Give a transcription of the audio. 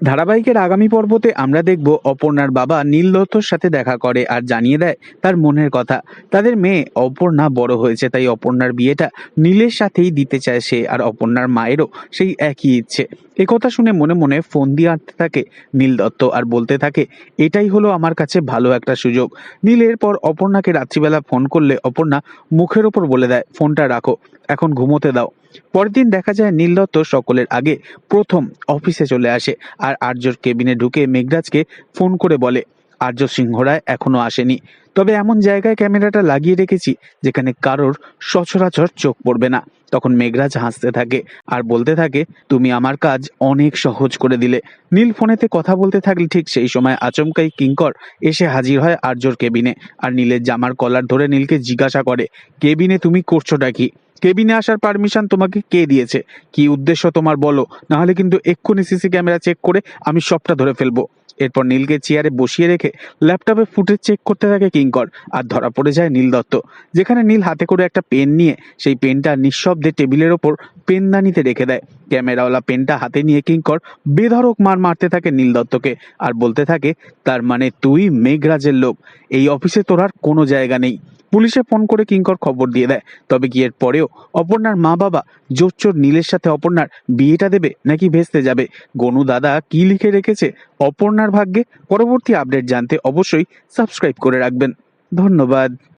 ধারাবাহিকের আগামী পর্বতে আমরা দেখব অপর্ণার বাবা নীল দত্তর সাথে দেখা করে আর জানিয়ে দেয় তার মনের কথা। তাদের মেয়ে অপর্ণা বড় হয়েছে, তাই অপর্ণার বিয়েটা নীলের সাথেই দিতে চায় সে আর অপর্ণার মায়েরও সেই একই ইচ্ছে। একথা শুনে মনে মনে ফোন দিয়ে আঁটতে থাকে নীল দত্ত আর বলতে থাকে, এটাই হলো আমার কাছে ভালো একটা সুযোগ। নীল এরপর অপর্ণাকে রাত্রিবেলা ফোন করলে অপর্ণা মুখের ওপর বলে দেয়, ফোনটা রাখো, এখন ঘুমোতে দাও। পরের দিন দেখা যায় নীলদত্ত সকলের আগে প্রথম অফিসে চলে আসে আর আর্যর কেবিনে ঢুকে মেঘরাজকে ফোন করে বলে, আর্য সিংহ রায় এখনও আসেনি। তবে এমন জায়গায় ক্যামেরাটা লাগিয়ে রেখেছি যেখানে কারোর সচরাচর চোখ পড়বে না। তখন মেঘরাজ হাসতে থাকে আর বলতে থাকে, তুমি আমার কাজ অনেক সহজ করে দিলে। নীল ফোনেতে কথা বলতে থাকলে ঠিক সেই সময় আচমকাই কিঙ্কর এসে হাজির হয় আর্যর কেবিনে আর নীলের জামার কলার ধরে নীলকে জিজ্ঞাসা করে, কেবিনে তুমি করছোটা কি? কেবিনে আসার পারমিশন তোমাকে কে দিয়েছে? কি উদ্দেশ্য তোমার বলো? নাহলে কিন্তু এক্ষুনি সিসি ক্যামেরা চেক করে আমি সবটা ধরে ফেলব। এরপর নীলকে চেয়ারে বসিয়ে রেখে ল্যাপটপে ফুটেজ চেক করতে থাকে কিঙ্কর আর ধরা পড়ে যায় নীল দত্ত। যেখানে নীল হাতে করে একটা পেন নিয়ে, সেই পেনটা নিঃশব্দে টেবিলের ওপর পেনদানিতে রেখে দেয়। ক্যামেরাওয়ালা পেনটা হাতে নিয়ে কিঙ্কর বেধড়ক মার মারতে থাকে নীল দত্তকে, আর বলতে থাকে, তার মানে তুই মেঘরাজের লোক। এই অফিসে তোর আর কোনো জায়গা নেই। পুলিশে ফোন করে কিঙ্কর খবর দিয়ে দেয়। তবে কি এর পরেও অপর্ণার মা বাবা জোচ্চোর নীলের সাথে অপর্ণার বিয়েটা দেবে নাকি ভেস্তে যাবে? গনু দাদা কি লিখে রেখেছে? অপর্ণার ভাগ্যে পরবর্তী আপডেট জানতে অবশ্যই সাবস্ক্রাইব করে রাখবেন। ধন্যবাদ।